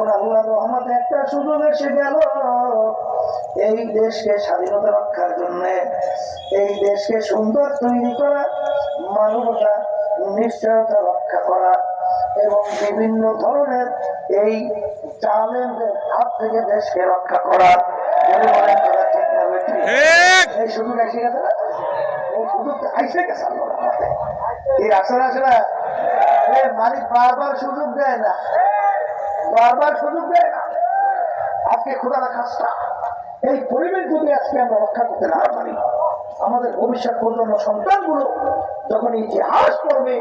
এখন আল্লাহ রহমত একটা সুযোগ এসে গেল। এই দেশকে স্বাধীনতা রক্ষার জন্য এই দেশকে সুন্দর তৈরি করা মানবতা নিশ্চয়তা রক্ষা করা এবং বিভিন্ন ধরনের এই চালের হাত থেকে দেশকে রক্ষা করা। এই সুযোগ এসে গেছে না? এই সুযোগ আইসে গেছে আল্লাহর রহমতে। এই আসলে আসলে মালিক বারবার সুযোগ দেয় না। বারবার সুযোগ দেয় না। আজকে খোদার কাজটা, এই পরিবেশ যদি আজকে আমরা রক্ষা করতে না পারি, আমাদের ভবিষ্যৎ প্রজন্ম সন্তানগুলো যখন ইতিহাস পড়বে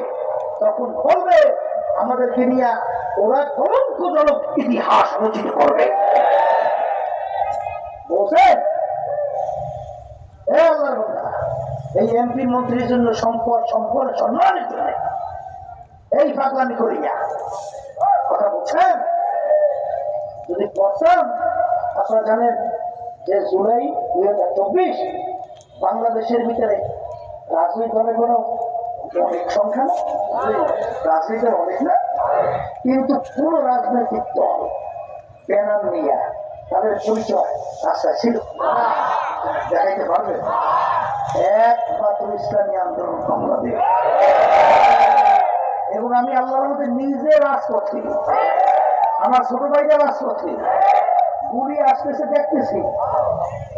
তখন বলবে, আমাদেরকে নিয়ে ওরা কলঙ্কজনক ইতিহাস রচিত করবে। এই এমপি মন্ত্রীর জন্য সম্পদ সম্পদ, সম্মানের জন্য এই পাগলামি করিয়া কথা বলছেন? যদি পড়তাম আপনারা জানেন যে জুলাই দুই হাজার চব্বিশ বাংলাদেশের ভিতরে রাজনৈতিক দলের কোনো অনেক সংখ্যা রাজনীতির অনেক না, কিন্তু কোন রাজনৈতিক দল ব্যানার নিয়ে তাদের পরিচয় রাস্তায় ছিল। দেখাইতে পারবে একমাত্র ইসলামী আন্দোলন বাংলাদেশ। এবং আমি আল্লাহর মধ্যে নিজে রাজ করছি। আমার ছোট ভাইরা রাজ করছি। গুলি আসতেছে দেখতেছি।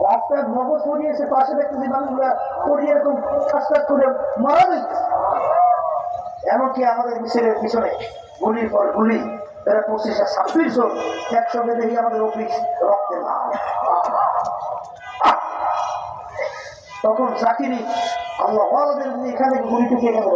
রাস্তায় মগজ পড়িয়েছে পাশে দেখতেছি মানুষগুলা পড়িয়ে এরকম কাজ করে মারা যাইতেছে এমনকি আমাদের মিছিলের পিছনে গুলির পর গুলি, তারা পঁচিশ আর ছাব্বিশ জন একসঙ্গে দেখি আমাদের অফিস রক্তে আহ! তখন চাকিরি আল্লাহ এখানে গুলি থেকে এখানে